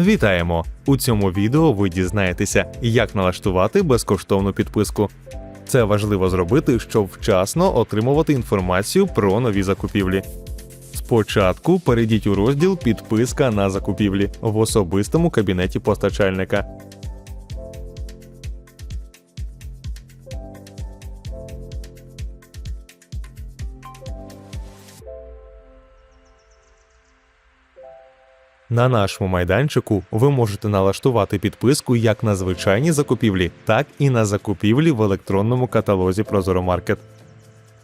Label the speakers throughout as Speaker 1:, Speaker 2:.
Speaker 1: Вітаємо! У цьому відео ви дізнаєтеся, як налаштувати безкоштовну підписку. Це важливо зробити, щоб вчасно отримувати інформацію про нові закупівлі. Спочатку перейдіть у розділ Підписка на закупівлі в особистому кабінеті постачальника. На нашому майданчику ви можете налаштувати підписку як на звичайні закупівлі, так і на закупівлі в електронному каталозі Прозоромаркет.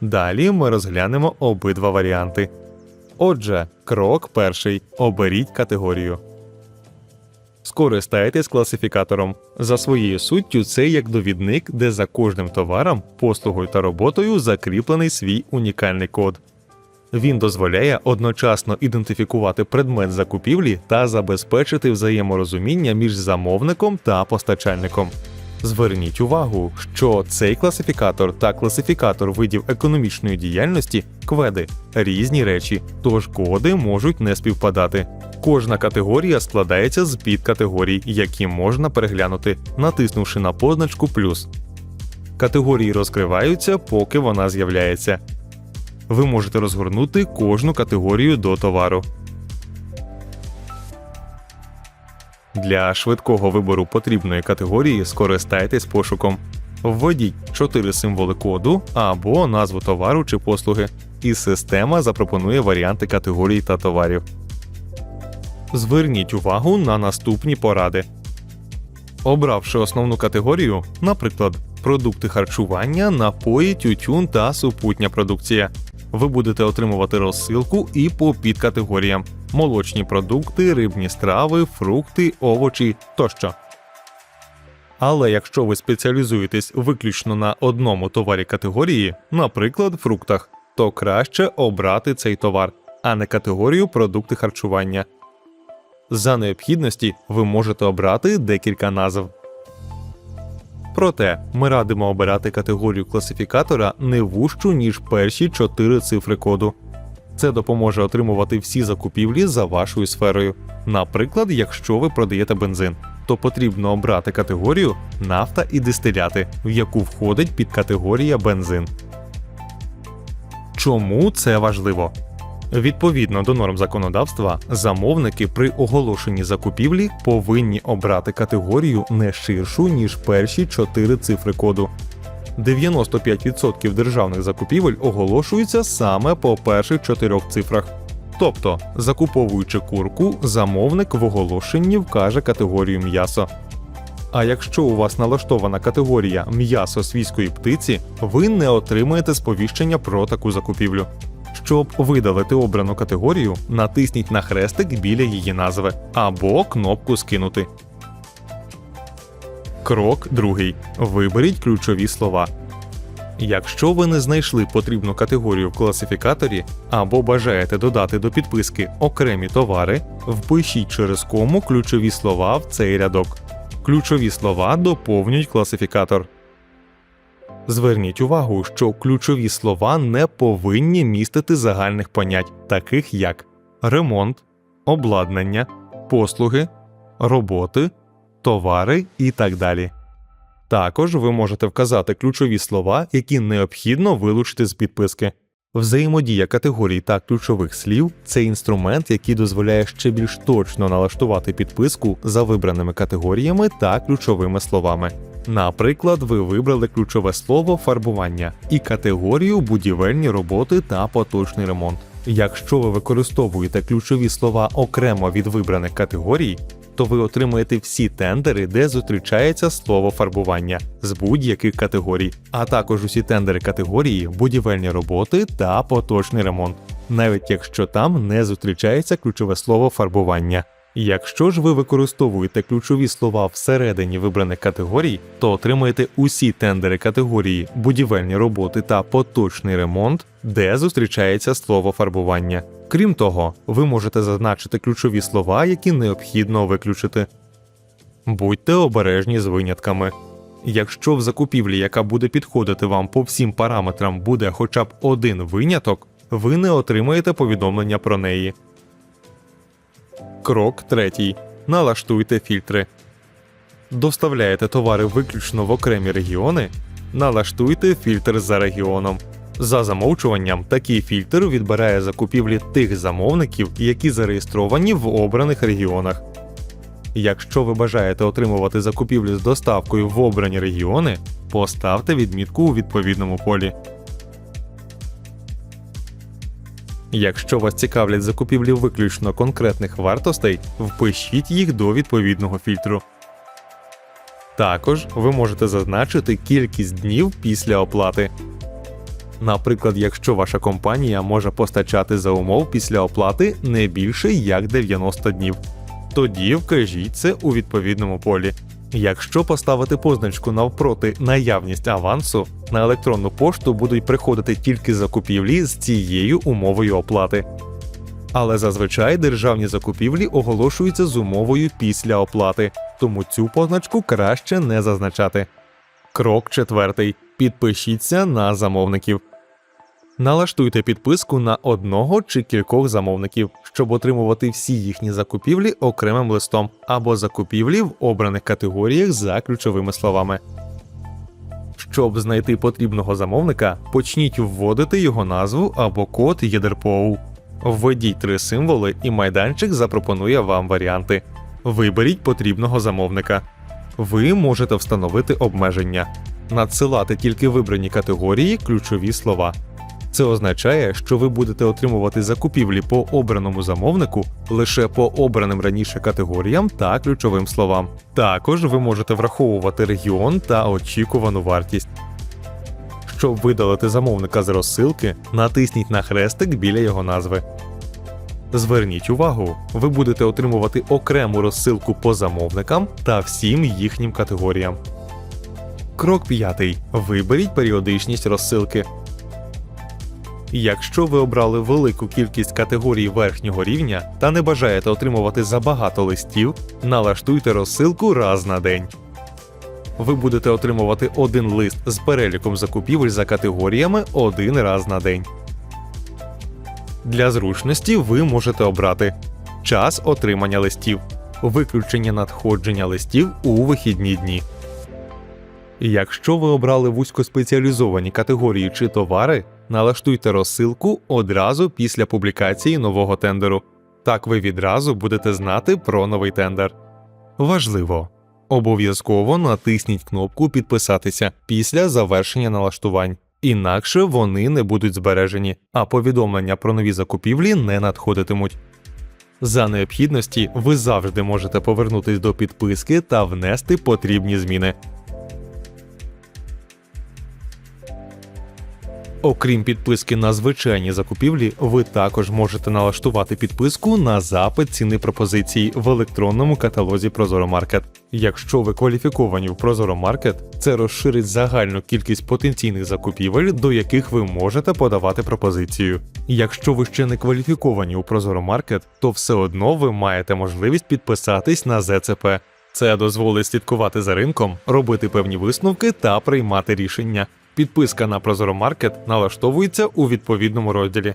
Speaker 1: Далі ми розглянемо обидва варіанти. Отже, крок перший. Оберіть категорію. Скористайтесь класифікатором. За своєю суттю, це як довідник, де за кожним товаром, послугою та роботою закріплений свій унікальний код. Він дозволяє одночасно ідентифікувати предмет закупівлі та забезпечити взаєморозуміння між замовником та постачальником. Зверніть увагу, що цей класифікатор та класифікатор видів економічної діяльності кведи різні речі, тож коди можуть не співпадати. Кожна категорія складається з підкатегорій, які можна переглянути, натиснувши на позначку плюс. Категорії розкриваються, поки вона з'являється. Ви можете розгорнути кожну категорію до товару. Для швидкого вибору потрібної категорії скористайтесь пошуком. Введіть 4 символи коду або назву товару чи послуги, і система запропонує варіанти категорій та товарів. Зверніть увагу на наступні поради. Обравши основну категорію, наприклад, продукти харчування, напої, тютюн та супутня продукція, ви будете отримувати розсилку і по підкатегоріям: молочні продукти, рибні страви, фрукти, овочі тощо. Але якщо ви спеціалізуєтесь виключно на одному товарі категорії, наприклад, фруктах, то краще обрати цей товар, а не категорію продукти харчування. За необхідності ви можете обрати декілька назв. Проте ми радимо обирати категорію класифікатора не вужчу, ніж перші чотири цифри коду. Це допоможе отримувати всі закупівлі за вашою сферою. Наприклад, якщо ви продаєте бензин, то потрібно обрати категорію нафта і дистиляти, в яку входить підкатегорія бензин. Чому це важливо? Відповідно до норм законодавства, замовники при оголошенні закупівлі повинні обрати категорію не ширшу, ніж перші чотири цифри коду. 95% державних закупівель оголошуються саме по перших чотирьох цифрах. Тобто, закуповуючи курку, замовник в оголошенні вкаже категорію м'ясо. А якщо у вас налаштована категорія м'ясо свійської птиці, ви не отримаєте сповіщення про таку закупівлю. Щоб видалити обрану категорію, натисніть на хрестик біля її назви або кнопку Скинути. Крок другий. Виберіть ключові слова. Якщо ви не знайшли потрібну категорію в класифікаторі або бажаєте додати до підписки окремі товари, впишіть через кому ключові слова в цей рядок. Ключові слова доповнюють класифікатор. Зверніть увагу, що ключові слова не повинні містити загальних понять, таких як ремонт, обладнання, послуги, роботи, товари і так далі. Також ви можете вказати ключові слова, які необхідно вилучити з підписки. Взаємодія категорій та ключових слів це інструмент, який дозволяє ще більш точно налаштувати підписку за вибраними категоріями та ключовими словами. Наприклад, ви вибрали ключове слово фарбування і категорію будівельні роботи та поточний ремонт. Якщо ви використовуєте ключові слова окремо від вибраних категорій, то ви отримаєте всі тендери, де зустрічається слово фарбування з будь-яких категорій, а також усі тендери категорії, будівельні роботи та поточний ремонт, навіть якщо там не зустрічається ключове слово фарбування. Якщо ж ви використовуєте ключові слова всередині вибраних категорій, то отримаєте усі тендери категорії будівельні роботи та поточний ремонт, де зустрічається слово фарбування. Крім того, ви можете зазначити ключові слова, які необхідно виключити. Будьте обережні з винятками. Якщо в закупівлі, яка буде підходити вам по всім параметрам, буде хоча б один виняток, ви не отримаєте повідомлення про неї. Крок третій. налаштуйте фільтри. Доставляєте товари виключно в окремі регіони, налаштуйте фільтр за регіоном. За замовчуванням, такий фільтр відбирає закупівлі тих замовників, які зареєстровані в обраних регіонах. Якщо ви бажаєте отримувати закупівлі з доставкою в обрані регіони, поставте відмітку у відповідному полі. Якщо вас цікавлять закупівлі виключно конкретних вартостей, впишіть їх до відповідного фільтру. Також ви можете зазначити кількість днів після оплати. Наприклад, якщо ваша компанія може постачати за умов після оплати не більше як 90 днів, тоді вкажіть це у відповідному полі. Якщо поставити позначку навпроти наявність авансу, на електронну пошту будуть приходити тільки закупівлі з цією умовою оплати. Але зазвичай державні закупівлі оголошуються з умовою після оплати, тому цю позначку краще не зазначати. Крок четвертий. Підпишіться на замовників. Налаштуйте підписку на одного чи кількох замовників, щоб отримувати всі їхні закупівлі окремим листом або закупівлі в обраних категоріях за ключовими словами. Щоб знайти потрібного замовника, почніть вводити його назву або код ЄДРПОУ. Введіть три символи, і майданчик запропонує вам варіанти. Виберіть потрібного замовника. Ви можете встановити обмеження, надсилати тільки вибрані категорії ключові слова. Це означає, що ви будете отримувати закупівлі по обраному замовнику лише по обраним раніше категоріям та ключовим словам. Також ви можете враховувати регіон та очікувану вартість. Щоб видалити замовника з розсилки, натисніть на хрестик біля його назви. Зверніть увагу, ви будете отримувати окрему розсилку по замовникам та всім їхнім категоріям. Крок 5. Виберіть періодичність розсилки. Якщо ви обрали велику кількість категорій верхнього рівня та не бажаєте отримувати забагато листів, налаштуйте розсилку раз на день. Ви будете отримувати один лист з переліком закупівель за категоріями один раз на день. Для зручності ви можете обрати час отримання листів, виключення надходження листів у вихідні дні. Якщо ви обрали вузькоспеціалізовані категорії чи товари, налаштуйте розсилку одразу після публікації нового тендеру. Так ви відразу будете знати про новий тендер. Важливо! Обов'язково натисніть кнопку Підписатися після завершення налаштувань, інакше вони не будуть збережені, а повідомлення про нові закупівлі не надходитимуть. За необхідності ви завжди можете повернутись до підписки та внести потрібні зміни. Окрім підписки на звичайні закупівлі, ви також можете налаштувати підписку на запит ціни пропозицій в електронному каталозі ProZoroMarket. Якщо ви кваліфіковані в ProZoroMarket, це розширить загальну кількість потенційних закупівель, до яких ви можете подавати пропозицію. Якщо ви ще не кваліфіковані у ProZoroMarket, то все одно ви маєте можливість підписатись на ЗЦП. Це дозволить слідкувати за ринком, робити певні висновки та приймати рішення. Підписка на ProZoroMarket налаштовується у відповідному розділі.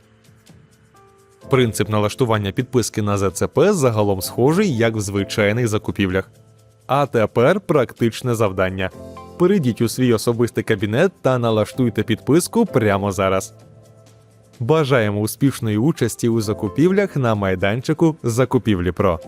Speaker 1: Принцип налаштування підписки на ЗЦП загалом схожий, як в звичайних закупівлях. А тепер практичне завдання. Перейдіть у свій особистий кабінет та налаштуйте підписку прямо зараз. Бажаємо успішної участі у закупівлях на майданчику Закупівлі Про.